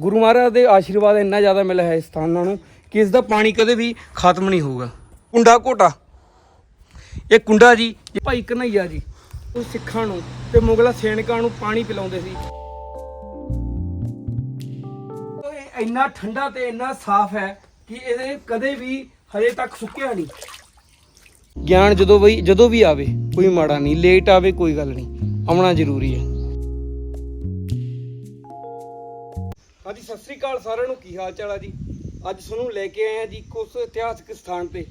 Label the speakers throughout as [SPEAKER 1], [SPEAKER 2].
[SPEAKER 1] ਗੁਰੂ ਮਹਾਰਾਜ ਦੇ ਆਸ਼ੀਰਵਾਦ ਇੰਨਾ ਜ਼ਿਆਦਾ ਮਿਲਿਆ ਹੈ ਇਸ ਸਥਾਨਾਂ ਨੂੰ ਕਿ ਇਸ ਦਾ ਪਾਣੀ ਕਦੇ ਵੀ ਖਤਮ ਨਹੀਂ ਹੋਊਗਾ। ਕੁੰਡਾ ਘੋਟਾ। ਇਹ ਕੁੰਡਾ ਜੀ, ਇਹ ਭਾਈ ਕਨਈਆ ਜੀ, ਉਹ ਸਿੱਖਾਂ ਨੂੰ ਤੇ ਮੁਗਲਾ ਸੈਨਿਕਾਂ ਨੂੰ ਪਾਣੀ ਪਿਲਾਉਂਦੇ ਸੀ। ਇਹ ਇੰਨਾ ਠੰਡਾ ਤੇ ਇੰਨਾ ਸਾਫ਼ ਹੈ ਕਿ ਇਹਦੇ ਕਦੇ ਵੀ ਹਜੇ ਤੱਕ ਸੁੱਕਿਆ ਨਹੀਂ। ਗਿਆਨ ਜਦੋਂ ਵੀ ਜਦੋਂ ਵੀ ਆਵੇ, ਕੋਈ ਮਾੜਾ ਨਹੀਂ, ਲੇਟ ਆਵੇ ਕੋਈ ਗੱਲ ਨਹੀਂ, ਆਉਣਾ ਜ਼ਰੂਰੀ ਹੈ। ਹਾਂਜੀ, ਸਤਿ ਸ੍ਰੀ ਅਕਾਲ ਸਾਰਿਆਂ ਨੂੰ। ਕੀ ਹਾਲ ਚਾਲ ਆ ਜੀ? ਅੱਜ ਤੁਹਾਨੂੰ ਲੈ ਕੇ ਆਏ ਆ ਜੀ ਇੱਕ ਇਤਿਹਾਸਕ ਸਥਾਨ ਤੇ,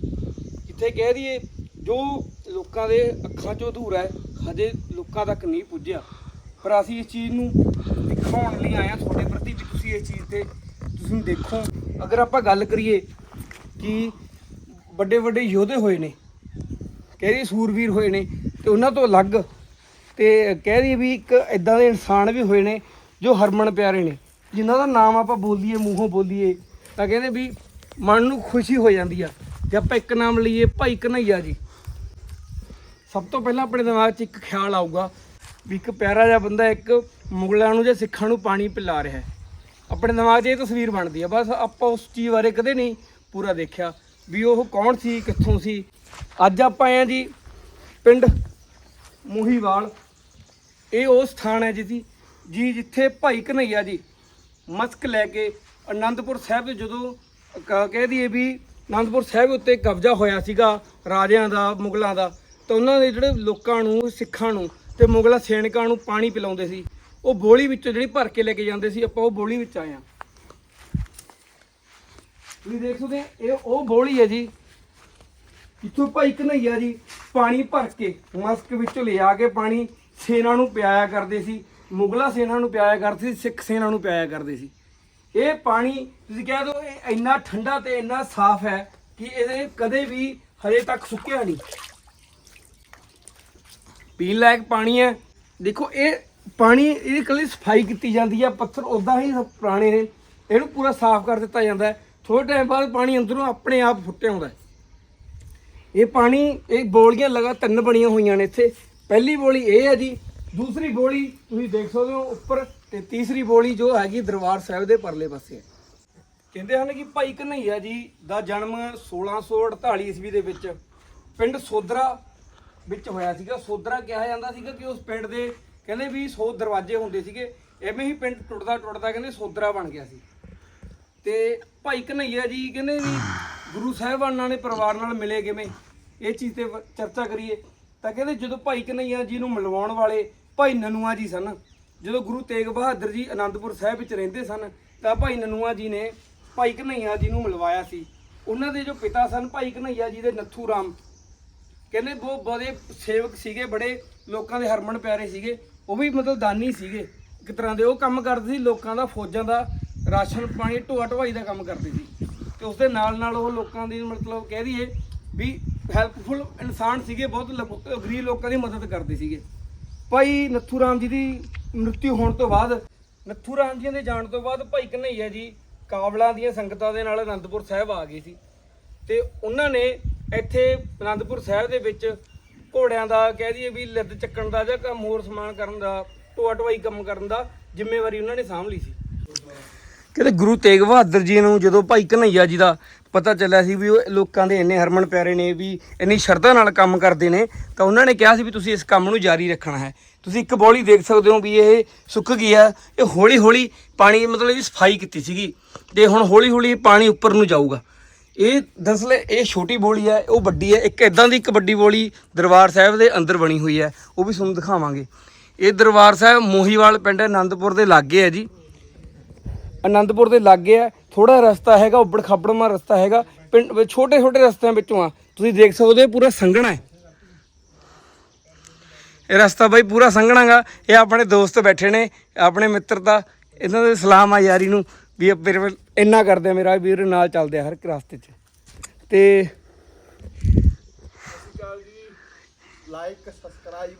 [SPEAKER 1] ਜਿੱਥੇ ਕਹਿ ਦਈਏ ਜੋ ਲੋਕਾਂ ਦੇ ਅੱਖਾਂ 'ਚੋਂ ਅਧੂਰਾ ਹੈ, ਹਜੇ ਲੋਕਾਂ ਤੱਕ ਨਹੀਂ ਪੁੱਜਿਆ। ਪਰ ਅਸੀਂ ਇਸ ਚੀਜ਼ ਨੂੰ ਦਿਖਾਉਣ ਲਈ ਆਏ ਆ ਤੁਹਾਡੇ ਪ੍ਰਤੀ ਵੀ ਤੁਸੀਂ ਇਸ ਚੀਜ਼ ਤੇ ਤੁਸੀਂ ਦੇਖੋ। ਅਗਰ ਆਪਾਂ ਗੱਲ ਕਰੀਏ ਕਿ ਵੱਡੇ ਵੱਡੇ ਯੋਧੇ ਹੋਏ ਨੇ, ਕਹਿ ਦਈਏ ਸੂਰਵੀਰ ਹੋਏ ਨੇ, ਤੇ ਉਹਨਾਂ ਤੋਂ ਅਲੱਗ ਤੇ ਕਹਿ ਦਈਏ ਵੀ ਇੱਕ ਇਦਾਂ ਦੇ ਇਨਸਾਨ ਵੀ ਹੋਏ ਨੇ ਜੋ ਹਰਮਨ ਪਿਆਰੇ ਨੇ। ਜਿਨ੍ਹਾਂ ਦਾ ਨਾਮ ਆਪਾਂ ਬੋਲੀਏ, ਮੂੰਹੋਂ ਬੋਲੀਏ, ਤਾਂ ਕਹਿੰਦੇ ਵੀ ਮਨ ਨੂੰ ਖੁਸ਼ੀ ਹੋ ਜਾਂਦੀ ਆ ਜੇ ਆਪਾਂ ਇੱਕ ਨਾਮ ਲਈਏ, ਭਾਈ ਕਨਈਆ ਜੀ। ਸਭ ਤੋਂ ਪਹਿਲਾਂ ਆਪਣੇ ਦਿਮਾਗ 'ਚ ਇੱਕ ਖਿਆਲ ਆਊਗਾ ਵੀ ਇੱਕ ਪਿਆਰਾ ਜਿਹਾ ਬੰਦਾ ਇੱਕ ਮੁਗਲਾਂ ਨੂੰ ਜਾਂ ਸਿੱਖਾਂ ਨੂੰ ਪਾਣੀ ਪਿਲਾ ਰਿਹਾ ਹੈ। ਆਪਣੇ ਦਿਮਾਗ 'ਚ ਇਹ ਤਸਵੀਰ ਬਣਦੀ ਆ, ਬਸ ਆਪਾਂ ਉਸ ਚੀਜ਼ ਬਾਰੇ ਕਦੇ ਨਹੀਂ ਪੂਰਾ ਦੇਖਿਆ ਵੀ ਉਹ ਕੌਣ ਸੀ, ਕਿੱਥੋਂ ਸੀ। ਅੱਜ ਆਪਾਂ ਆਏ ਆ ਜੀ ਪਿੰਡ ਮੂਹੀਵਾਲ। ਇਹ ਉਹ ਸਥਾਨ ਹੈ ਜੀ ਜੀ ਜਿੱਥੇ ਭਾਈ ਕਨਈਆ ਜੀ ਮਸਕ ਲੈ ਕੇ ਅਨੰਦਪੁਰ ਸਾਹਿਬ ਜਦੋਂ ਕ- ਕਹਿ ਦਈਏ ਵੀ ਅਨੰਦਪੁਰ ਸਾਹਿਬ ਉੱਤੇ ਕਬਜ਼ਾ ਹੋਇਆ ਸੀਗਾ ਰਾਜਿਆਂ ਦਾ ਮੁਗਲਾਂ ਦਾ ਤਾਂ ਉਹਨਾਂ ਦੇ ਜਿਹੜੇ ਲੋਕਾਂ ਨੂੰ ਸਿੱਖਾਂ ਨੂੰ ਤੇ ਮੁਗਲਾਂ ਸੈਨਿਕਾਂ ਨੂੰ ਪਾਣੀ ਪਿਲਾਉਂਦੇ ਸੀ ਉਹ ਬੋਲੀ ਵਿੱਚੋਂ ਜਿਹੜੀ ਭਰ ਕੇ ਲੈ ਕੇ ਜਾਂਦੇ ਸੀ ਆਪਾਂ ਉਹ ਬੋਲੀ ਵਿੱਚ ਆਏ ਹਾਂ। ਤੁਸੀਂ ਦੇਖ ਸਕਦੇ ਹੋ, ਇਹ ਉਹ ਬੋਲੀ ਹੈ ਜੀ ਜਿੱਥੋਂ ਭਾਈ ਕਨਈਆ ਜੀ ਪਾਣੀ ਭਰ ਕੇ ਮਸਕ ਵਿੱਚੋਂ ਲਿਆ ਕੇ ਪਾਣੀ ਸੈਨਾ ਨੂੰ ਪਿਆਇਆ ਕਰਦੇ ਸੀ ਮੁਗਲਾ ਸੈਨਾ ਨੂੰ ਪਿਆਇਆ ਕਰਦੇ ਸੀ, ਸਿੱਖ ਸੈਨਾ ਨੂੰ ਪਿਆਇਆ ਕਰਦੇ ਸੀ। ਇਹ ਪਾਣੀ, ਤੁਸੀਂ ਕਹਿ ਦਿਓ ਇਹ ਇੰਨਾ ਠੰਡਾ ਤੇ ਇੰਨਾ ਸਾਫ਼ ਹੈ ਕਿ ਇਹਦੇ ਕਦੇ ਵੀ ਹਜੇ ਤੱਕ ਸੁੱਕਿਆ ਨਹੀਂ। ਪੀਣ ਲਾਇਕ ਪਾਣੀ ਹੈ। ਦੇਖੋ, ਇਹ ਪਾਣੀ, ਇਹਦੀ ਕੱਲੀ ਸਫ਼ਾਈ ਕੀਤੀ ਜਾਂਦੀ ਹੈ ਪੱਥਰ ਉਦਾਂ ਹੀ ਪੁਰਾਣੇ ਨੇ। ਇਹਨੂੰ ਪੂਰਾ ਸਾਫ਼ ਕਰ ਦਿੱਤਾ ਜਾਂਦਾ ਹੈ। ਥੋੜੇ ਟਾਈਮ ਬਾਅਦ ਪਾਣੀ ਅੰਦਰੋਂ ਆਪਣੇ ਆਪ ਫੁੱਟੇ ਆਉਂਦਾ ਇਹ ਪਾਣੀ, ਇਹ ਬੋਲੀਆਂ ਲਗਾ ਤਿੰਨ ਬਣੀਆਂ ਹੋਈਆਂ ਨੇ ਇੱਥੇ। ਪਹਿਲੀ ਬੋਲੀ ਇਹ ਹੈ ਜੀ ਦੂਸਰੀ ਬੋਲੀ ਤੁਸੀਂ ਦੇਖ ਸਕਦੇ ਹੋ ਉੱਪਰ ਤੇ ਤੀਸਰੀ ਬੋਲੀ ਜੋ ਹੈਗੀ ਦਰਬਾਰ ਸਾਹਿਬ ਦੇ ਪਰਲੇ ਪਾਸੇ। ਹੈ ਕਹਿੰਦੇ ਹਨ ਕਿ ਭਾਈ ਕਨਈਆ ਜੀ ਦਾ ਜਨਮ 1648 ਈਸਵੀ ਦੇ ਵਿੱਚ ਪਿੰਡ ਸੋਦਰਾ ਵਿੱਚ ਹੋਇਆ ਸੀਗਾ। ਸੋਦਰਾ ਕਿਹਾ ਜਾਂਦਾ ਸੀਗਾ ਕਿ ਉਸ ਪਿੰਡ ਦੇ ਕਹਿੰਦੇ ਵੀ 100 ਦਰਵਾਜ਼ੇ ਹੁੰਦੇ ਸੀਗੇ। ਐਵੇਂ ਹੀ ਪਿੰਡ ਟੁੱਟਦਾ ਟੁੱਟਦਾ ਕਹਿੰਦੇ ਸੋਦਰਾ ਬਣ ਗਿਆ ਸੀ। ਤੇ ਭਾਈ ਕਨਈਆ ਜੀ ਕਹਿੰਦੇ ਵੀ ਗੁਰੂ ਸਾਹਿਬਾਨਾਂ ਨੇ ਪਰਿਵਾਰ ਨਾਲ ਮਿਲੇ ਕਿਵੇਂ? ਇਹ ਚੀਜ਼ ਤੇ ਚਰਚਾ ਕਰੀਏ। ਤਾਂ ਕਹਿੰਦੇ ਜਦੋਂ ਭਾਈ ਕਨਈਆ ਜੀ ਨੂੰ ਮਿਲਵਾਉਣ ਵਾਲੇ ਭਾਈ ਨਨੂਆ ਜੀ ਸਨ। ਜਦੋਂ ਗੁਰੂ ਤੇਗ ਬਹਾਦਰ ਜੀ ਆਨੰਦਪੁਰ ਸਾਹਿਬ ਵਿੱਚ ਰਹਿੰਦੇ ਸਨ, ਤਾਂ ਭਾਈ ਨਨੂਆ ਜੀ ਨੇ ਭਾਈ ਕਨਈਆ ਜੀ ਨੂੰ ਮਿਲਵਾਇਆ ਸੀ। ਉਹਨਾਂ ਦੇ ਜੋ ਪਿਤਾ ਸਨ, ਭਾਈ ਕਨਈਆ ਜੀ ਦੇ ਨੱਥੂ ਰਾਮ। ਕਹਿੰਦੇ ਉਹ ਬੜੇ ਸੇਵਕ ਸੀਗੇ, ਬੜੇ ਲੋਕਾਂ ਦੇ ਹਰਮਨ ਪਿਆਰੇ ਸੀਗੇ। ਉਹ ਵੀ ਮਤਲਬ ਦਾਨੀ ਸੀਗੇ। ਇੱਕ ਤਰ੍ਹਾਂ ਦੇ ਉਹ ਕੰਮ ਕਰਦੇ ਸੀ, ਲੋਕਾਂ ਦਾ ਫੌਜਾਂ ਦਾ ਰਾਸ਼ਨ ਪਾਣੀ, ਢੋਆ ਢਵਾਈ ਦਾ ਕੰਮ ਕਰਦੇ ਸੀ। ਤੇ ਉਸ ਦੇ ਨਾਲ ਨਾਲ ਉਹ ਲੋਕਾਂ ਦੀ ਮਤਲਬ ਕਹਿ ਦਈਏ ਵੀ ਹੈਲਪਫੁਲ ਇਨਸਾਨ ਸੀਗੇ, ਬਹੁਤ ਗਰੀਬ ਲੋਕਾਂ ਦੀ ਮਦਦ ਕਰਦੇ ਸੀਗੇ। ਭਾਈ ਨੱਥੂ ਰਾਮ ਜੀ ਦੀ ਮ੍ਰਿਤਿੂ ਹੋਣ ਤੋਂ ਬਾਅਦ, ਨੱਥੂ ਰਾਮ ਜੀ ਦੇ ਜਾਣ ਤੋਂ ਬਾਅਦ ਭਾਈ ਕਨਈਆ ਜੀ ਕਾਬਲਾਂ ਦੀਆਂ ਸੰਗਤਾਂ ਦੇ ਨਾਲ ਅਨੰਦਪੁਰ ਸਾਹਿਬ ਆ ਗਏ ਸੀ। ਤੇ ਉਹਨਾਂ ਨੇ ਇੱਥੇ ਅਨੰਦਪੁਰ ਸਾਹਿਬ ਦੇ ਵਿੱਚ ਘੋੜਿਆਂ ਦਾ ਕਹਿ ਦਈਏ ਵੀ ਲਿੱਦ ਚੱਕਣ ਦਾ ਜਾਂ ਕੰਮ ਹੋਰ ਸਮਾਨ ਕਰਨ ਦਾ ਢੋਆ ਢਵਾਈ ਕੰਮ ਕਰਨ ਦਾ ਜ਼ਿੰਮੇਵਾਰੀ ਉਹਨਾਂ ਨੇ ਸਾਂਭ ਲਈ ਸੀ। ਕਹਿੰਦੇ ਗੁਰੂ ਤੇਗ ਬਹਾਦਰ ਜੀ ਨੂੰ ਜਦੋਂ ਭਾਈ ਕਨਈਆ ਜੀ ਦਾ ਪਤਾ ਚੱਲਿਆ ਸੀ ਵੀ ਉਹ ਲੋਕਾਂ ਦੇ ਇੰਨੇ ਹਰਮਨ ਪਿਆਰੇ ਨੇ, ਵੀ ਇੰਨੀ ਸ਼ਰਧਾ ਨਾਲ ਕੰਮ ਕਰਦੇ ਨੇ, ਤਾਂ ਉਹਨਾਂ ਨੇ ਕਿਹਾ ਸੀ ਵੀ ਤੁਸੀਂ ਇਸ ਕੰਮ ਨੂੰ ਜਾਰੀ ਰੱਖਣਾ ਹੈ। ਤੁਸੀਂ ਇੱਕ ਬੋਲੀ ਦੇਖ ਸਕਦੇ ਹੋ ਵੀ ਇਹ ਸੁੱਕ ਗਈ ਹੈ ਇਹ ਹੌਲੀ ਹੌਲੀ ਪਾਣੀ ਮਤਲਬ ਇਹਦੀ ਸਫ਼ਾਈ ਕੀਤੀ ਸੀਗੀ ਤੇ ਹੁਣ ਹੌਲੀ ਹੌਲੀ ਪਾਣੀ ਉੱਪਰ ਨੂੰ ਜਾਊਗਾ। ਇਹ ਦਰਅਸਲ ਇਹ ਛੋਟੀ ਬੋਲੀ ਹੈ ਉਹ ਵੱਡੀ ਹੈ ਇੱਕ ਇਦਾਂ ਦੀ ਇੱਕ ਵੱਡੀ ਬੋਲੀ ਦਰਬਾਰ ਸਾਹਿਬ ਦੇ ਅੰਦਰ ਬਣੀ ਹੋਈ ਹੈ ਉਹ ਵੀ ਤੁਹਾਨੂੰ ਦਿਖਾਵਾਂਗੇ। ਇਹ ਦਰਬਾਰ ਸਾਹਿਬ ਮੋਹੀਵਾਲ ਪਿੰਡ ਆਨੰਦਪੁਰ ਦੇ ਲਾਗੇ ਹੈ ਜੀ। ਆਨੰਦਪੁਰ ਦੇ ਲਾਗੇ ਹੈ ਥੋੜਾ ਰਸਤਾ ਹੈਗਾ, ਉੱਬੜ ਖਾਬੜਮਾ ਰਸਤਾ ਹੈਗਾ, ਪਿੰਡ ਛੋਟੇ ਛੋਟੇ ਰਸਤਿਆਂ ਵਿੱਚੋਂ ਆ। ਤੁਸੀਂ ਦੇਖ ਸਕਦੇ ਹੋ ਪੂਰਾ ਸੰਘਣਾ ਹੈ। ਇਹ ਰਸਤਾ ਬਾਈ ਪੂਰਾ ਸੰਘਣਾਗਾ ਇਹ ਆਪਣੇ ਦੋਸਤ ਬੈਠੇ ਨੇ, ਆਪਣੇ ਮਿੱਤਰ ਦਾ ਇਹਨਾਂ ਦੇ ਸਲਾਮ ਆ ਯਾਰੀ ਨੂੰ, ਵੀ ਮੇਰੇ ਇੰਨਾ ਕਰਦੇ ਆ ਮੇਰਾ ਵੀਰ ਨਾਲ ਚੱਲਦੇ ਆ ਹਰ ਇੱਕ ਰਸਤੇ 'ਚ। ਤੇ
[SPEAKER 2] ਲਾਈਕ ਸਬਸਕ੍ਰਾਈਬ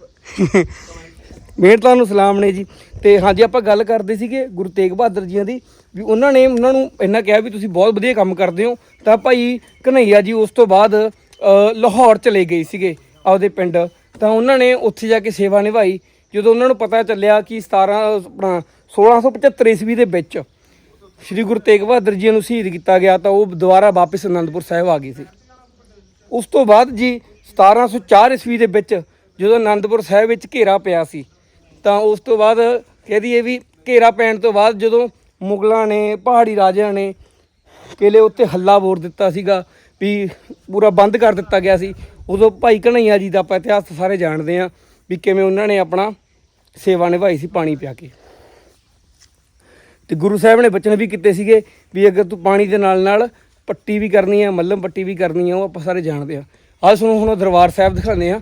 [SPEAKER 1] ਮੇਰ ਤੁਹਾਨੂੰ ਸਲਾਮ ਨੇ ਜੀ। ਤੇ ਹਾਂਜੀ, ਆਪਾਂ ਗੱਲ ਕਰਦੇ ਸੀਗੇ ਗੁਰੂ ਤੇਗ ਬਹਾਦਰ ਜੀਆਂ ਦੀ, ਵੀ ਉਹਨਾਂ ਨੇ ਉਹਨਾਂ ਨੂੰ ਇੰਨਾ ਕਿਹਾ ਵੀ ਤੁਸੀਂ ਬਹੁਤ ਵਧੀਆ ਕੰਮ ਕਰਦੇ ਹੋ। ਤਾਂ ਭਾਈ ਕਨਈਆ ਜੀ ਉਸ ਤੋਂ ਬਾਅਦ ਲਾਹੌਰ ਚਲੇ ਗਏ ਸੀਗੇ ਆਪਦੇ ਪਿੰਡ। ਤਾਂ ਉਹਨਾਂ ਨੇ ਉੱਥੇ ਜਾ ਕੇ ਸੇਵਾ ਨਿਭਾਈ। ਜਦੋਂ ਉਹਨਾਂ ਨੂੰ ਪਤਾ ਚੱਲਿਆ ਕਿ 17 ਆਪਣਾ 1675 ਈਸਵੀ ਦੇ ਵਿੱਚ ਸ੍ਰੀ ਗੁਰੂ ਤੇਗ ਬਹਾਦਰ ਜੀ ਨੂੰ ਸ਼ਹੀਦ ਕੀਤਾ ਗਿਆ, ਤਾਂ ਉਹ ਦੁਬਾਰਾ ਵਾਪਸ ਅਨੰਦਪੁਰ ਸਾਹਿਬ ਆ ਗਏ ਸੀ। ਉਸ ਤੋਂ ਬਾਅਦ ਜੀ 1704 ਈਸਵੀ ਦੇ ਵਿੱਚ ਜਦੋਂ ਅਨੰਦਪੁਰ ਸਾਹਿਬ ਵਿੱਚ ਘੇਰਾ ਪਿਆ ਸੀ ਤਾਂ ਉਸ ਤੋਂ ਬਾਅਦ ਕਹਿ ਦਈਏ ਵੀ ਘੇਰਾ ਪੈਣ ਤੋਂ ਬਾਅਦ ਜਦੋਂ ਮੁਗਲਾਂ ਨੇ, ਪਹਾੜੀ ਰਾਜਿਆਂ ਨੇ ਕਿਲੇ ਉੱਤੇ ਹੱਲਾ ਬੋਰ ਦਿੱਤਾ ਸੀਗਾ ਵੀ ਪੂਰਾ ਬੰਦ ਕਰ ਦਿੱਤਾ ਗਿਆ ਸੀ, ਉਦੋਂ ਭਾਈ ਕਨਈਆ ਜੀ ਦਾ ਆਪਾਂ ਇਤਿਹਾਸ ਸਾਰੇ ਜਾਣਦੇ ਆ ਵੀ ਕਿਵੇਂ ਉਹਨਾਂ ਨੇ ਆਪਣਾ ਸੇਵਾ ਨਿਭਾਈ ਸੀ ਪਾਣੀ ਪਿਆ ਕੇ। ਤੇ ਗੁਰੂ ਸਾਹਿਬ ਨੇ ਬਚਨ ਵੀ ਕੀਤੇ ਸੀਗੇ ਵੀ ਅਗਰ ਤੂੰ ਪਾਣੀ ਦੇ ਨਾਲ ਨਾਲ ਪੱਟੀ ਵੀ ਕਰਨੀ ਹੈ ਮੱਲਮ ਪੱਟੀ ਵੀ ਕਰਨੀ ਹੈ ਉਹ ਆਪਾਂ ਸਾਰੇ ਜਾਣਦੇ ਆ ਅੱਜ ਤੁਹਾਨੂੰ ਹੁਣ ਦਰਬਾਰ ਸਾਹਿਬ ਦਿਖਾਉਂਦੇ ਆ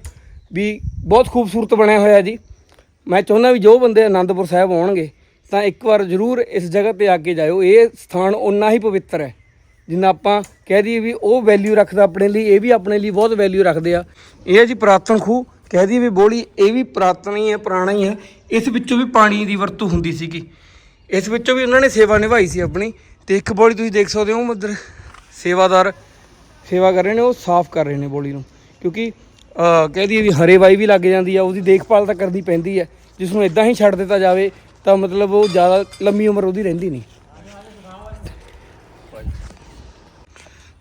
[SPEAKER 1] ਵੀ ਬਹੁਤ ਖੂਬਸੂਰਤ ਬਣਿਆ ਹੋਇਆ ਜੀ। ਮੈਂ ਚਾਹੁੰਦਾ ਵੀ ਜੋ ਬੰਦੇ ਆਨੰਦਪੁਰ ਸਾਹਿਬ ਆਉਣਗੇ, ਤਾਂ ਇੱਕ ਵਾਰ ਜ਼ਰੂਰ ਇਸ ਜਗ੍ਹਾ ਤੇ ਆ ਕੇ ਜਾਇਓ। ਇਹ ਸਥਾਨ ਓਨਾ ਹੀ ਪਵਿੱਤਰ ਹੈ, ਜਿੰਨਾ ਆਪਾਂ ਕਹਿ ਦਈਏ ਵੀ ਉਹ ਵੈਲਿਊ ਰੱਖਦਾ ਆਪਣੇ ਲਈ, ਇਹ ਵੀ ਆਪਣੇ ਲਈ ਬਹੁਤ ਵੈਲਿਊ ਰੱਖਦੇ ਆ। ਇਹ ਹੈ ਜੀ ਪੁਰਾਤਨ ਖੂਹ, ਕਹਿ ਦਈਏ ਵੀ ਬੋਲੀ, ਇਹ ਵੀ ਪੁਰਾਤਨ ਹੀ ਹੈ, ਪੁਰਾਣਾ ਹੀ ਹੈ। ਇਸ ਵਿੱਚੋਂ ਵੀ ਪਾਣੀ ਦੀ ਵਰਤੋਂ ਹੁੰਦੀ ਸੀਗੀ। ਇਸ ਵਿੱਚੋਂ ਵੀ ਉਹਨਾਂ ਨੇ ਸੇਵਾ ਨਿਭਾਈ ਸੀ ਆਪਣੀ। ਤੇ ਇੱਕ ਬੋਲੀ ਤੁਸੀਂ ਦੇਖ ਸਕਦੇ ਹੋ, ਮਦਰ, ਸੇਵਾਦਾਰ, ਸੇਵਾ ਕਰ ਰਹੇ ਨੇ, ਉਹ ਸਾਫ਼ ਕਰ ਰਹੇ ਨੇ ਬੋਲੀ ਨੂੰ। ਕਿਉਂਕਿ ਕਹਿ ਦਈਏ ਵੀ ਹਰੇਵਾਈ ਵੀ ਲੱਗ ਜਾਂਦੀ ਆ, ਉਹਦੀ ਦੇਖਭਾਲ ਤਾਂ ਕਰਨੀ ਪੈਂਦੀ ਹੈ ਜਿਸ ਨੂੰ ਇਦਾਂ ਹੀ ਛੱਡ ਦਿੱਤਾ ਜਾਵੇ, ਤਾਂ ਮਤਲਬ ਉਹ ਜ਼ਿਆਦਾ ਲੰਮੀ ਉਮਰ ਉਹਦੀ ਰਹਿੰਦੀ ਨਹੀਂ।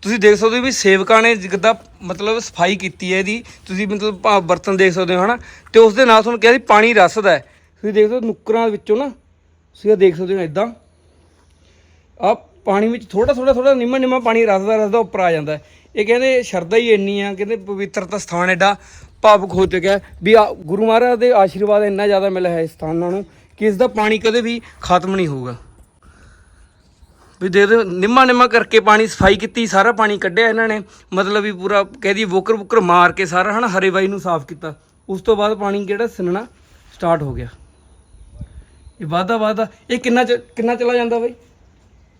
[SPEAKER 1] ਤੁਸੀਂ ਦੇਖ ਸਕਦੇ ਹੋ ਵੀ ਸੇਵਕਾਂ ਨੇ ਜਿੱਦਾਂ ਮਤਲਬ ਸਫ਼ਾਈ ਕੀਤੀ ਹੈ ਇਹਦੀ। ਤੁਸੀਂ ਮਤਲਬ ਭਾ- ਬਰਤਨ ਦੇਖ ਸਕਦੇ ਹੋ, ਹਨਾ? ਤੇ ਉਸ ਦੇ ਨਾਲ ਤੁਹਾਨੂੰ ਕਿਹਾ ਸੀ ਪਾਣੀ ਰਸਦਾ ਹੈ। ਤੁਸੀਂ ਦੇਖ ਸਕਦੇ ਹੋ ਨੁੱਕਰਾਂ ਵਿੱਚੋਂ ਨਾ, ਤੁਸੀਂ ਦੇਖ ਸਕਦੇ ਹੋ ਇਦਾਂ। ਆ ਪਾਣੀ ਵਿੱਚ ਥੋੜਾ ਥੋੜਾ ਥੋੜਾ ਨਿੰਮਾ ਨਿੰਮਾ ਪਾਣੀ ਰਸਦਾ ਰਸਦਾ ਉੱਪਰ ਆ ਜਾਂਦਾ ਇਹ ਕਹਿੰਦੇ ਸ਼ਰਧਾ ਹੀ ਇੰਨੀ ਆ, ਕਹਿੰਦੇ ਪਵਿੱਤਰਤਾ ਸਥਾਨ ਐਡਾ ਭਾਵੁਕ ਹੋ ਚੁੱਕਿਆ ਵੀ ਆ- ਗੁਰੂ ਮਹਾਰਾਜ ਦੇ ਆਸ਼ੀਰਵਾਦ ਇੰਨਾ ਜ਼ਿਆਦਾ ਮਿਲਿਆ ਹੈ ਇਸ ਸਥਾਨਾਂ ਨੂੰ ਕਿ ਇਸ ਦਾ ਪਾਣੀ ਕਦੇ ਵੀ ਖਤਮ ਨਹੀਂ ਹੋਊਗਾ। ਵੀ ਦੇ ਦੇ ਨਿੰਮਾ ਨਿੰਮਾ ਕਰਕੇ ਪਾਣੀ ਸਫ਼ਾਈ ਕੀਤੀ, ਸਾਰਾ ਪਾਣੀ ਕੱਢਿਆ ਇਹਨਾਂ ਨੇ, ਮਤਲਬ ਵੀ ਪੂਰਾ ਕਹਿ ਦਈ ਵੋਕਰ ਵੁਕਰ ਮਾਰ ਕੇ ਸਾਰਾ ਹਨਾ, ਹਰੇ ਬਾਈ ਨੂੰ ਸਾਫ਼ ਕੀਤਾ। ਉਸ ਤੋਂ ਬਾਅਦ ਪਾਣੀ ਜਿਹੜਾ ਸਿਨਣਾ ਸਟਾਰਟ ਹੋ ਗਿਆ। ਇਹ ਵਾਧਾ ਵਾਧਾ, ਇਹ ਕਿੰਨਾ ਚ- ਕਿੰਨਾ ਚਲਾ ਜਾਂਦਾ ਬਾਈ?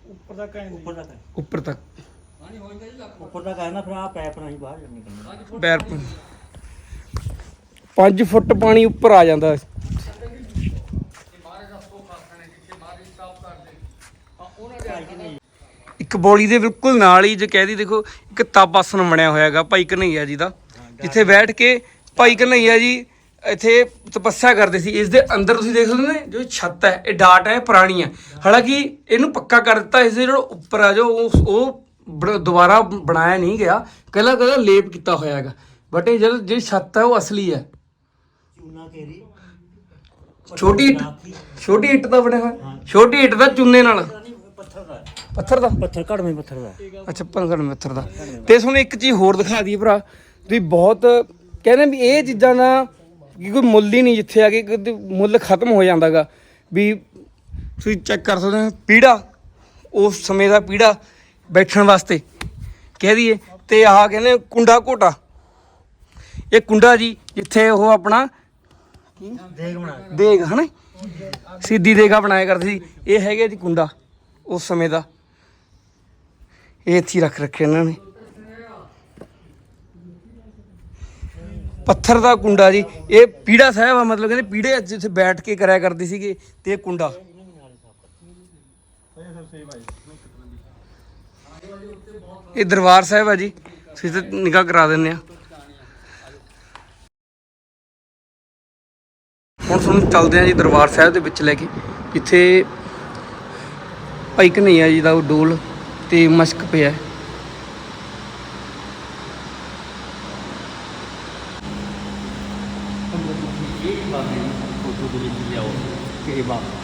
[SPEAKER 2] ਉੱਪਰ
[SPEAKER 3] ਤੱਕ ਹੈ।
[SPEAKER 1] ਉੱਪਰ ਤੱਕ
[SPEAKER 3] ਉੱਪਰ ਤੱਕ। ਹੈ ਨਾ ਫਿਰ ਆ ਪੈਪ ਨਾਲ ਹੀ ਬਾਹਰ ਨਿਕਲਣਾ
[SPEAKER 1] ਪੈਰ 5 ਫੁੱਟ ਪਾਣੀ ਉੱਪਰ ਆ ਜਾਂਦਾ। ਹੈ। ਇੱਕ ਬੋਲੀ ਦੇ ਬਿਲਕੁਲ ਨਾਲ ਹੀ ਜੇ ਕਹਿ ਦੀ ਦੇਖੋ ਇੱਕ ਤਪ ਆਸਣ ਬਣਿਆ ਹੋਇਆ ਹੈਗਾ ਭਾਈ ਕਨਈਆ ਜੀ ਦਾ। ਜਿੱਥੇ ਬੈਠ ਕੇ ਭਾਈ ਕਨਈਆ ਜੀ ਇੱਥੇ ਤਪੱਸਿਆ ਕਰਦੇ ਸੀ। ਇਸ ਦੇ ਅੰਦਰ ਤੁਸੀਂ ਦੇਖ ਸਕਦੇ ਨੇ ਜੋ ਛੱਤ ਹੈ ਇਹ ਡਾਟ ਹੈ ਪੁਰਾਣੀ ਹੈ। ਹਾਲਾਂਕਿ ਇਹਨੂੰ ਪੱਕਾ ਕਰ ਦਿੱਤਾ ਇਸ ਦੇ ਜਿਹੜਾ ਉੱਪਰ ਆ ਜੋ ਉਹ ਦੁਬਾਰਾ ਬਣਾਇਆ ਨਹੀਂ ਗਿਆ। ਕੱਲਾ ਕੱਲਾ ਲੇਪ ਕੀਤਾ ਹੋਇਆ ਹੈਗਾ। ਬਟ ਇਹ ਜਿਹੜੀ ਜਿਹੜੀ ਛੱਤ ਹੈ ਉਹ ਅਸਲੀ ਹੈ।
[SPEAKER 3] ਚੂਨਾ ਕੇਰੀ।
[SPEAKER 1] ਛੋਟੀ ਇੱਟ ਛੋਟੀ ਇੱਟ ਦਾ ਬਣਿਆ ਹੋਇਆ ਛੋਟੀ ਇੱਟ ਦਾ ਚੂਨੇ ਨਾਲ।
[SPEAKER 3] ਪੱਥਰ ਦਾ।
[SPEAKER 1] ਪੱਥਰ ਦਾ।
[SPEAKER 3] ਪੱਥਰ ਘੜਵੇਂ ਪੱਥਰ ਦਾ।
[SPEAKER 1] ਅੱਛਾ ਪੰਗੜ ਮਿੱਤਰ ਦਾ। ਤੇ ਤੁਹਾਨੂੰ ਇੱਕ ਚੀਜ਼ ਹੋਰ ਦਿਖਾ ਦਈਏ ਭਰਾ। ਤੁਸੀਂ ਬਹੁਤ ਕਹਿੰਦੇ ਵੀ ਇਹ ਚੀਜ਼ਾਂ ਦਾ ਕਿ ਕੋਈ ਮੁੱਲ ਹੀ ਨਹੀਂ ਜਿੱਥੇ ਆ ਕੇ ਕਿਤੇ ਮੁੱਲ ਖਤਮ ਹੋ ਜਾਂਦਾਗਾ। ਵੀ ਤੁਸੀਂ ਚੈੱਕ ਕਰ ਸਕਦੇ ਹੋ, ਪੀੜਾ, ਉਸ ਸਮੇਂ ਦਾ ਪੀੜਾ ਬੈਠਣ ਵਾਸਤੇ ਕਹਿ ਦਈਏ। ਤੇ ਆਹ ਕਹਿੰਦੇ ਕੁੰਡਾ ਘੋਟਾ। ਇਹ ਕੁੰਡਾ ਜੀ, ਜਿੱਥੇ ਉਹ ਆਪਣਾ
[SPEAKER 3] ਦੇਖ ਬਣਾ
[SPEAKER 1] ਦੇਗ ਹਨਾ? ਸਿੱਧੀ ਦੇਗਾ ਬਣਾਇਆ ਕਰਦੇ ਸੀ। ਇਹ ਹੈਗੇ ਜੀ ਕੁੰਡਾ, ਉਸ ਸਮੇਂ ਦਾ। ਇਹ ਇੱਥੇ ਰੱਖ ਰੱਖੇ ਇਹਨਾਂ ਨੇ। ਪੱਥਰ ਦਾ ਕੁੰਡਾ ਜੀ, ਇਹ ਪੀੜਾ ਸਾਹਿਬ ਆ, ਮਤਲਬ ਕਹਿੰਦੇ ਪੀੜੇ ਜਿੱਥੇ ਬੈਠ ਕੇ ਕਰਿਆ ਕਰਦੇ ਸੀਗੇ, ਤੇ ਇਹ ਕੁੰਡਾ। ਇਹ ਦਰਬਾਰ ਸਾਹਿਬ ਆ ਜੀ, ਤੁਸੀਂ ਤੇ ਨਿਗਾਹ ਕਰਾ ਦਿੰਦੇ ਆ। ਹੁਣ ਤੁਹਾਨੂੰ ਚੱਲਦੇ ਆ ਜੀ ਦਰਬਾਰ ਸਾਹਿਬ ਦੇ ਵਿੱਚ ਲੈ ਕੇ, ਜਿੱਥੇ ਭਾਈ ਕਨਈਆ ਜੀ ਦਾ ਉਹ ਡੋਲ ਤੇ ਮਸ਼ਕ ਪਿਆ ਹੈ।
[SPEAKER 3] ਫੋਟੋ ਦੇ ਵਿੱਚ ਲਿਆਓ ਕਿ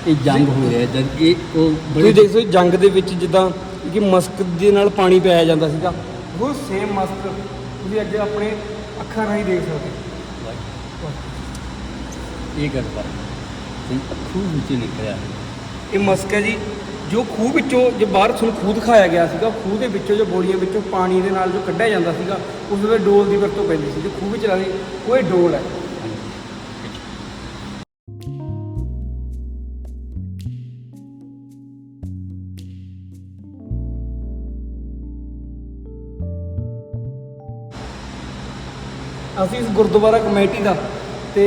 [SPEAKER 3] ਇਹ ਜੰਗ ਹੋਇਆ ਜਦ ਇਹ ਉਹ
[SPEAKER 1] ਤੁਸੀਂ ਦੇਖ ਸਕਦੇ ਹੋ ਜੰਗ ਦੇ ਵਿੱਚ ਜਿੱਦਾਂ ਕਿ ਮਸਕ ਦੇ ਨਾਲ ਪਾਣੀ ਪਿਆਇਆ ਜਾਂਦਾ ਸੀਗਾ। ਉਹ ਸੇਮ ਮਸਕ ਤੁਸੀਂ ਅੱਜ ਆਪਣੇ ਅੱਖਾਂ ਰਾਹੀਂ ਦੇਖ ਸਕਦੇ ਹੋ।
[SPEAKER 3] ਇਹ ਕਰਦਾ ਖੂਬ ਵਿੱਚ ਨਿਕਲਿਆ
[SPEAKER 1] ਇਹ ਮਸਕ ਹੈ ਜੀ ਜੋ ਖੂਹ ਵਿੱਚੋਂ ਜੋ ਬਾਹਰ ਤੁਹਾਨੂੰ ਖੂਹ ਦਿਖਾਇਆ ਗਿਆ ਸੀਗਾ ਖੂਹ ਦੇ ਵਿੱਚੋਂ ਜੋ ਬੋਲੀਆਂ ਵਿੱਚੋਂ ਪਾਣੀ ਦੇ ਨਾਲ ਜੋ ਕੱਢਿਆ ਜਾਂਦਾ ਸੀਗਾ ਉਸ ਵੇਲੇ ਡੋਲ ਦੀ ਵਰਤੋਂ ਪੈਂਦੀ ਸੀ। ਜੋ ਖੂਹ ਵਿੱਚ ਲਾਦੀ ਉਹ ਇਹ ਡੋਲ ਹੈ। ਅਸੀਂ ਇਸ ਗੁਰਦੁਆਰਾ ਕਮੇਟੀ ਦਾ ਤੇ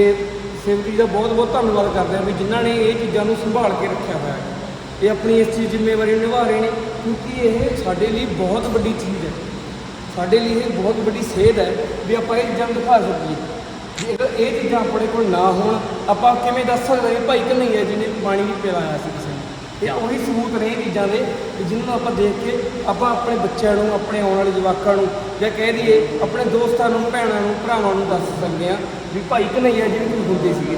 [SPEAKER 1] ਸੇਵਕੀ ਦਾ ਬਹੁਤ ਬਹੁਤ ਧੰਨਵਾਦ ਕਰਦੇ ਹਾਂ ਵੀ ਜਿਨ੍ਹਾਂ ਨੇ ਇਹ ਚੀਜ਼ਾਂ ਨੂੰ ਸੰਭਾਲ ਕੇ ਰੱਖਿਆ ਹੋਇਆ ਹੈ। ਇਹ ਆਪਣੀ ਇਸ ਚੀਜ਼ ਜ਼ਿੰਮੇਵਾਰੀ ਨੂੰ ਨਿਭਾ ਰਹੇ ਨੇ ਕਿਉਂਕਿ ਇਹ ਸਾਡੇ ਲਈ ਬਹੁਤ ਵੱਡੀ ਚੀਜ਼ ਹੈ। ਸਾਡੇ ਲਈ ਇਹ ਬਹੁਤ ਵੱਡੀ ਸੇਧ ਹੈ ਵੀ ਆਪਾਂ ਇਹ ਚੀਜ਼ਾਂ ਨੂੰ ਦਿਖਾ ਸਕੀਏ। ਜੇਕਰ ਇਹ ਚੀਜ਼ਾਂ ਆਪਣੇ ਕੋਲ ਨਾ ਹੋਣ, ਆਪਾਂ ਕਿਵੇਂ ਦੱਸ ਸਕਦੇ ਵੀ ਭਾਈ ਨਹੀਂ ਹੈ ਜਿਹਨੇ ਪਾਣੀ ਵੀ ਪਿਲਾਇਆ ਸੀ ਕਿਸੇ ਇਹ ਉਹੀ ਸਬੂਤ ਨੇ ਇਹ ਚੀਜ਼ਾਂ ਦੇ ਕਿ ਜਿਨ੍ਹਾਂ ਨੂੰ ਆਪਾਂ ਦੇਖ ਕੇ ਆਪਾਂ ਆਪਣੇ ਬੱਚਿਆਂ ਨੂੰ, ਆਪਣੇ ਆਉਣ ਵਾਲੇ ਜਵਾਕਾਂ ਨੂੰ ਜਾਂ ਕਹਿ ਦਈਏ ਆਪਣੇ ਦੋਸਤਾਂ ਨੂੰ, ਭੈਣਾਂ ਨੂੰ, ਭਰਾਵਾਂ ਨੂੰ ਦੱਸ ਸਕਦੇ ਆ ਵੀ ਭਾਈ ਕਨਈਆ ਜਿਹੜੇ ਕੀ ਹੁੰਦੇ ਸੀਗੇ।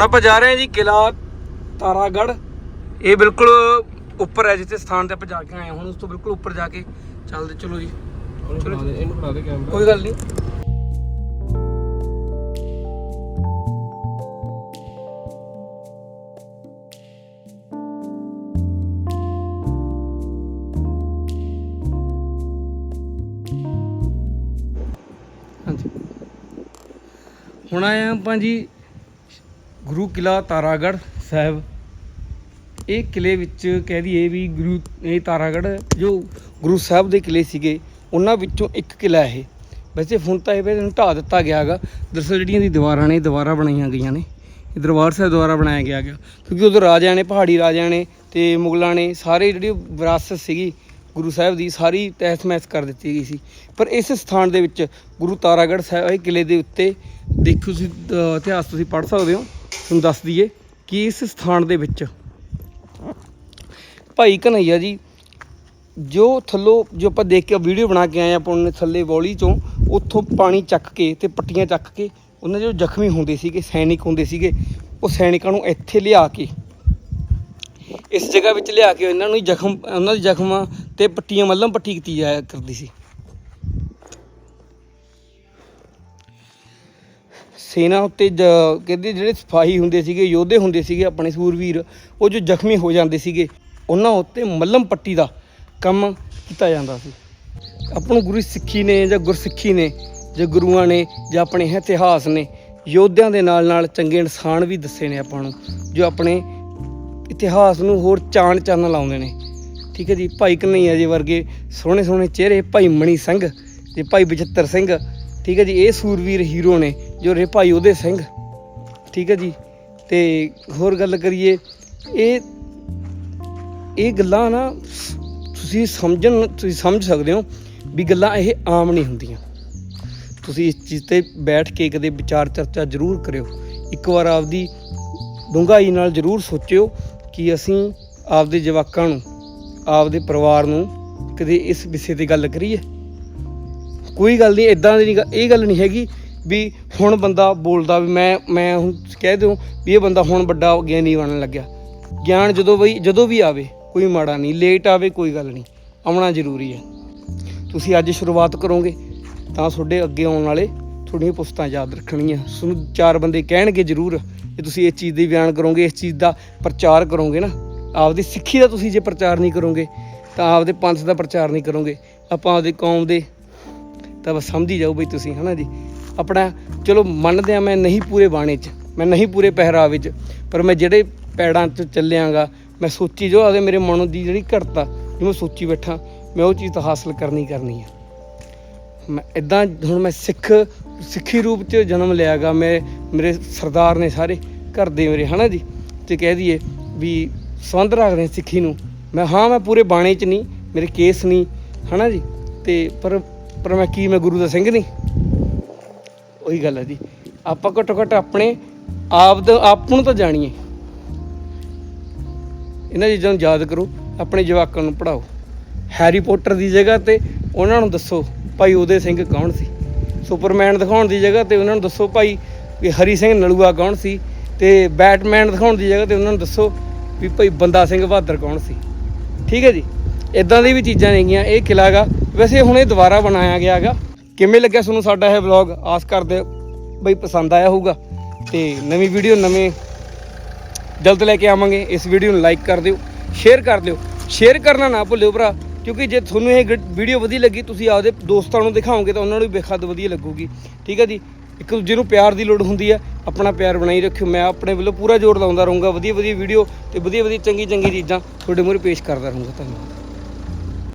[SPEAKER 1] ਹੁਣ ਆਪਾਂ ਜਾ ਰਹੇ ਹਾਂ ਜੀ ਕਿਲਾ ਤਾਰਾਗੜ ਇਹ ਬਿਲਕੁਲ ਉੱਪਰ ਹੈ ਜਿੱਥੇ ਸਥਾਨ ਤੇ ਆਪਾਂ ਜਾ ਕੇ ਆਏ ਹਾਂ। ਹੁਣ ਉਸ ਤੋਂ ਬਿਲਕੁਲ ਉੱਪਰ ਜਾ ਕੇ ਚੱਲਦੇ ਚਲੋ ਜੀ। ਚਲੋ
[SPEAKER 2] ਇਹਨੂੰ ਬਣਾ ਦੇ ਕੈਮਰਾ
[SPEAKER 1] ਕੋਈ ਗੱਲ ਨਹੀਂ। ਹੁਣ ਆਏ ਆਪਾਂ ਜੀ ਗੁਰੂ ਕਿਲਾ ਤਾਰਾਗੜ ਸਾਹਿਬ। ਇਹ ਕਿਲੇ ਵਿੱਚ ਕਹਿ ਦਈਏ ਵੀ ਗੁਰੂ, ਇਹ ਤਾਰਾਗੜ ਜੋ ਗੁਰੂ ਸਾਹਿਬ ਦੇ ਕਿਲੇ ਸੀਗੇ, ਉਹਨਾਂ ਵਿੱਚੋਂ ਇੱਕ ਕਿਲਾ ਇਹ। ਵੈਸੇ ਹੁਣ ਤਾਂ ਇਹ ਵੀ ਇਹਨੂੰ ਢਾਹ ਦਿੱਤਾ ਗਿਆ ਹੈਗਾ। ਦਰਅਸਲ ਜਿਹੜੀਆਂ ਦੀ ਦੀਵਾਰਾਂ ਨੇ, ਇਹ ਦੀਵਾਰਾਂ ਬਣਾਈਆਂ ਗਈਆਂ ਨੇ। ਇਹ ਦਰਬਾਰ ਸਾਹਿਬ ਦੁਆਰਾ ਬਣਾਇਆ ਗਿਆ ਹੈਗਾ। ਕਿਉਂਕਿ ਉਦੋਂ ਰਾਜਿਆਂ ਨੇ, ਪਹਾੜੀ ਰਾਜਿਆਂ ਨੇ ਤੇ ਮੁਗਲਾਂ ਨੇ ਸਾਰੇ ਜਿਹੜੀ ਵਿਰਾਸਤ ਸੀਗੀ ਗੁਰੂ ਸਾਹਿਬ ਦੀ, ਸਾਰੀ ਤਹਿਸ ਮਹਿਸ ਕਰ ਦਿੱਤੀ ਗਈ ਸੀ। ਪਰ ਇਸ ਸਥਾਨ ਦੇ ਵਿੱਚ ਗੁਰੂ ਤਾਰਾਗੜ੍ਹ ਸਾਹਿਬ, ਇਹ ਕਿਲੇ ਦੇ ਉੱਤੇ ਦੇਖੋ ਤੁਸੀਂ ਇਤਿਹਾਸ ਤੁਸੀਂ ਪੜ੍ਹ ਸਕਦੇ ਹੋ। ਤੁਹਾਨੂੰ ਦੱਸ ਦਈਏ ਕਿ ਇਸ ਸਥਾਨ ਦੇ ਵਿੱਚ ਭਾਈ ਕਨਈਆ ਜੀ, ਜੋ ਥੱਲੋਂ, ਜੋ ਆਪਾਂ ਦੇਖ ਕੇ ਵੀਡੀਓ ਬਣਾ ਕੇ ਆਏ ਆਪਾਂ ਉਹਨੇ ਥੱਲੇ ਬੌਲੀ ਚੋਂ, ਉੱਥੋਂ ਪਾਣੀ ਚੱਕ ਕੇ ਤੇ ਪੱਟੀਆਂ ਚੱਕ ਕੇ, ਉਹਨਾਂ ਜੋ ਜ਼ਖਮੀ ਹੁੰਦੇ ਸੀਗੇ, ਸੈਨਿਕ ਹੁੰਦੇ ਸੀਗੇ, ਉਹ ਸੈਨਿਕਾਂ ਨੂੰ ਇੱਥੇ ਲਿਆ ਕੇ, ਇਸ ਜਗ੍ਹਾ ਵਿੱਚ ਲਿਆ ਕੇ ਇਹਨਾਂ ਨੂੰ ਜ਼ਖਮ, ਉਹਨਾਂ ਦੇ ਜ਼ਖਮਾਂ ਤੇ ਪੱਟੀਆਂ ਮੱਲਮ ਪੱਟੀ ਕੀਤੀ ਜਾਇਆ ਕਰਦੀ ਸੀ। ਸੇਨਾ ਉੱਤੇ ਜ- ਕਹਿੰਦੇ ਜਿਹੜੇ ਸਿਪਾਹੀ ਹੁੰਦੇ ਸੀਗੇ, ਯੋਧੇ ਹੁੰਦੇ ਸੀਗੇ ਆਪਣੇ ਸੂਰਵੀਰ, ਉਹ ਜੋ ਜ਼ਖਮੀ ਹੋ ਜਾਂਦੇ ਸੀਗੇ, ਉਹਨਾਂ ਉੱਤੇ ਮੱਲਮ ਪੱਟੀ ਦਾ ਕੰਮ ਕੀਤਾ ਜਾਂਦਾ ਸੀ। ਆਪਾਂ ਨੂੰ ਗੁਰੂ ਸਿੱਖੀ ਨੇ ਜਾਂ ਗੁਰਸਿੱਖੀ ਨੇ, ਜਾਂ ਗੁਰੂਆਂ ਨੇ, ਜਾਂ ਆਪਣੇ ਇਤਿਹਾਸ ਨੇ, ਯੋਧਿਆਂ ਦੇ ਨਾਲ ਨਾਲ ਚੰਗੇ ਇਨਸਾਨ ਵੀ ਦੱਸੇ ਨੇ ਆਪਾਂ ਨੂੰ, ਜੋ ਆਪਣੇ ਇਤਿਹਾਸ ਨੂੰ ਹੋਰ ਚਾਣ ਚੰਨ ਲਾਉਂਦੇ ਨੇ। ਠੀਕ ਹੈ ਜੀ, ਭਾਈ ਕਨਈਆ ਜੀ ਵਰਗੇ ਸੋਹਣੇ ਸੋਹਣੇ ਚਿਹਰੇ, ਭਾਈ ਮਣੀ ਸਿੰਘ ਤੇ ਭਾਈ ਬਚਿੱਤਰ ਸਿੰਘ, ਠੀਕ ਹੈ ਜੀ, ਇਹ ਸੂਰਵੀਰ ਹੀਰੋ ਨੇ ਜੋ ਰਹੇ ਭਾਈ ਉਹਦੇ ਸਿੰਘ। ਠੀਕ ਹੈ ਜੀ? ਤੇ ਹੋਰ ਗੱਲ ਕਰੀਏ, ਇਹ ਇਹ ਗੱਲਾਂ ਨਾ ਤੁਸੀਂ ਸਮਝਣ, ਤੁਸੀਂ ਸਮਝ ਸਕਦੇ ਹੋ ਵੀ ਗੱਲਾਂ ਇਹ ਆਮ ਨਹੀਂ ਹੁੰਦੀਆਂ। ਤੁਸੀਂ ਇਸ ਚੀਜ਼ ਤੇ ਬੈਠ ਕੇ ਕਦੇ ਵਿਚਾਰ ਚਰਚਾ ਜ਼ਰੂਰ ਕਰਿਓ। ਇੱਕ ਵਾਰ ਆਪਦੀ ਡੂੰਘਾਈ ਨਾਲ ਜ਼ਰੂਰ ਸੋਚਿਓ ਕਿ ਅਸੀਂ ਆਪਦੇ ਜਵਾਕਾਂ ਨੂੰ, ਆਪਦੇ ਪਰਿਵਾਰ ਨੂੰ ਕਦੇ ਇਸ ਵਿਸ਼ੇ ਤੇ ਗੱਲ ਕਰੀਏ। ਕੋਈ ਗੱਲ ਨਹੀਂ ਇਦਾਂ ਦੀ ਨਹੀਂ ਗ- ਇਹ ਗੱਲ ਨਹੀਂ ਹੈਗੀ ਵੀ ਹੁਣ ਬੰਦਾ ਬੋਲਦਾ ਵੀ ਮੈਂ ਮੈਂ ਹੁਣ ਕਹਿ ਦਿਓ ਵੀ ਇਹ ਬੰਦਾ ਹੁਣ ਵੱਡਾ ਗਿਆਨੀ ਬਣਨ ਲੱਗਿਆ। ਗਿਆਨ ਜਦੋਂ ਵੀ ਜਦੋਂ ਵੀ ਆਵੇ, ਕੋਈ ਮਾੜਾ ਨਹੀਂ ਲੇਟ ਆਵੇ, ਕੋਈ ਗੱਲ ਨਹੀਂ, ਆਉਣਾ ਜ਼ਰੂਰੀ ਹੈ। ਤੁਸੀਂ ਅੱਜ ਸ਼ੁਰੂਆਤ ਕਰੋਗੇ, ਤਾਂ ਤੁਹਾਡੇ ਅੱਗੇ ਆਉਣ ਵਾਲੇ ਤੁਹਾਡੀਆਂ ਪੁਸਤਾਂ ਯਾਦ ਰੱਖਣਗੀਆਂ ਤੁਹਾਨੂੰ ਚਾਰ ਬੰਦੇ ਕਹਿਣਗੇ ਜ਼ਰੂਰ ਕਿ ਤੁਸੀਂ ਇਸ ਚੀਜ਼ ਦੀ ਬਿਆਨ ਕਰੋਗੇ, ਇਸ ਚੀਜ਼ ਦਾ ਪ੍ਰਚਾਰ ਕਰੋਗੇ ਨਾ। ਆਪਦੀ ਸਿੱਖੀ ਦਾ ਤੁਸੀਂ ਜੇ ਪ੍ਰਚਾਰ ਨਹੀਂ ਕਰੋਗੇ, ਤਾਂ ਆਪਦੇ ਪੰਥ ਦਾ ਪ੍ਰਚਾਰ ਨਹੀਂ ਕਰੋਗੇ। ਆਪਾਂ ਆਪਦੇ ਕੌਮ ਦੇ, ਤਾਂ ਬਸ ਸਮਝ ਹੀ ਜਾਓ ਬਈ ਤੁਸੀਂ, ਹਨਾ ਜੀ। ਆਪਣਾ, ਚਲੋ ਮੰਨਦੇ ਆ ਮੈਂ ਨਹੀਂ ਪੂਰੇ ਬਾਣੇ 'ਚ, ਮੈਂ ਨਹੀਂ ਪੂਰੇ ਪਹਿਰਾਵੇ 'ਚ, ਪਰ ਮੈਂ ਜਿਹੜੇ ਪੈੜਾਂ 'ਚ ਚੱਲਿਆਂਗਾ, ਮੈਂ ਸੋਚੀ ਜੋ ਆਦੇ ਮੇਰੇ ਮਨ ਦੀ ਜਿਹੜੀ ਘੜਤਾ ਜਿਵੇਂ ਸੋਚੀ ਬੈਠਾ, ਮੈਂ ਉਹ ਚੀਜ਼ ਤਾਂ ਹਾਸਲ ਕਰਨੀ ਕਰਨੀ ਆ। ਮੈਂ ਇਦਾਂ ਹੁਣ ਮੈਂ ਸਿੱਖ, ਸਿੱਖੀ ਰੂਪ 'ਚ ਜਨਮ ਲਿਆਗਾ ਮੈਂ, ਮੇਰੇ ਸਰਦਾਰ ਨੇ ਸਾਰੇ, ਘਰ ਦੇ ਮੇਰੇ, ਹਨਾ ਜੀ? ਤੇ ਕਹਿ ਦਈਏ ਵੀ ਸੰਬੰਧ ਰੱਖਦੇ ਸਿੱਖੀ ਨੂੰ। ਮੈਂ ਹਾਂ, ਮੈਂ ਪੂਰੇ ਬਾਣੇ 'ਚ ਨਹੀਂ, ਮੇਰੇ ਕੇਸ ਨਹੀਂ, ਹਨਾ ਜੀ? ਤੇ ਪਰ ਪਰ ਮੈਂ ਕੀ, ਮੈਂ ਗੁਰੂ ਦਾ ਸਿੰਘ ਨਹੀਂ? ਉਹੀ ਗੱਲ ਹੈ ਜੀ। ਆਪਾਂ ਘੱਟੋ ਘੱਟ ਆਪਣੇ ਆਪ ਦਾ ਆਪ ਨੂੰ ਤਾਂ ਜਾਣੀਏ। ਇਹਨਾਂ ਚੀਜ਼ਾਂ ਨੂੰ ਯਾਦ ਕਰੋ, ਆਪਣੇ ਜਵਾਕਾਂ ਨੂੰ ਪੜਾਓ ਹੈਰੀ ਪੋਟਰ ਦੀ ਜਗ੍ਹਾ ਤੇ ਉਹਨਾਂ ਨੂੰ ਦੱਸੋ ਭਾਈ ਉਹਦੇ ਸਿੰਘ ਕੌਣ ਸੀ? ਸੁਪਰਮੈਨ ਦਿਖਾਉਣ ਦੀ ਜਗ੍ਹਾ ਤੇ ਉਹਨਾਂ ਨੂੰ ਦੱਸੋ ਭਾਈ ਵੀ ਹਰੀ ਸਿੰਘ ਨਲੂਆ ਕੌਣ ਸੀ? ਤੇ ਬੈਟਮੈਨ ਦਿਖਾਉਣ ਦੀ ਜਗ੍ਹਾ ਤੇ ਉਹਨਾਂ ਨੂੰ ਦੱਸੋ ਵੀ ਭਾਈ ਬੰਦਾ ਸਿੰਘ ਬਹਾਦਰ ਕੌਣ ਸੀ? ਠੀਕ ਹੈ ਜੀ। ਇਦਾਂ ਦੀ ਵੀ ਚੀਜ਼ਾਂ ਨੇਗੀਆਂ, ਇਹ ਕਿਲ੍ਹਾ ਗਾ ਵੈਸੇ ਹੁਣ ਇਹ ਦੁਬਾਰਾ ਬਣਾਇਆ ਗਿਆ ਗਾ ਕਿਵੇਂ ਲੱਗਿਆ ਤੁਹਾਨੂੰ ਸਾਡਾ ਇਹ ਵਲੌਗ ਆਸ ਕਰਦੇ ਬਈ ਪਸੰਦ ਆਇਆ ਹੋਊਗਾ। ਤੇ ਨਵੀਂ ਵੀਡੀਓ ਨਵੇਂ ਜਲਦ ਲੈ ਕੇ ਆਵਾਂਗੇ। ਇਸ ਵੀਡੀਓ ਨੂੰ ਲਾਈਕ ਕਰ ਦਿਓ ਸ਼ੇਅਰ ਕਰ ਦਿਓ। ਸ਼ੇਅਰ ਕਰਨਾ ਨਾ ਭੁੱਲਿਓ ਭਰਾ, ਕਿਉਂਕਿ ਜੇ ਤੁਹਾਨੂੰ ਇਹ ਵੀਡੀਓ ਵਧੀਆ ਲੱਗੀ, ਤੁਸੀਂ ਆਪਦੇ ਦੋਸਤਾਂ ਨੂੰ ਦਿਖਾਓਗੇ ਤਾਂ ਉਹਨਾਂ ਨੂੰ ਵੀ ਬੇਖੱਦ ਵਧੀਆ ਲੱਗੂਗੀ। ਠੀਕ ਹੈ ਜੀ? ਇੱਕ ਦੂਜੇ ਨੂੰ ਪਿਆਰ ਦੀ ਲੋੜ ਹੁੰਦੀ ਹੈ, ਆਪਣਾ ਪਿਆਰ ਬਣਾਈ ਰੱਖਿਓ। ਮੈਂ ਆਪਣੇ ਵੱਲੋਂ ਪੂਰਾ ਜ਼ੋਰ ਲਾਉਂਦਾ ਰਹੂੰਗਾ। ਵਧੀਆ ਵਧੀਆ ਵੀਡੀਓ ਤੇ ਵਧੀਆ ਵਧੀਆ ਚੰਗੀ ਚੰਗੀ ਚੀਜ਼ਾਂ ਤੁਹਾਡੇ ਮੂਹਰੇ ਪੇਸ਼ ਕਰਦਾ ਰਹੂੰਗਾ। ਧੰਨਵਾਦ।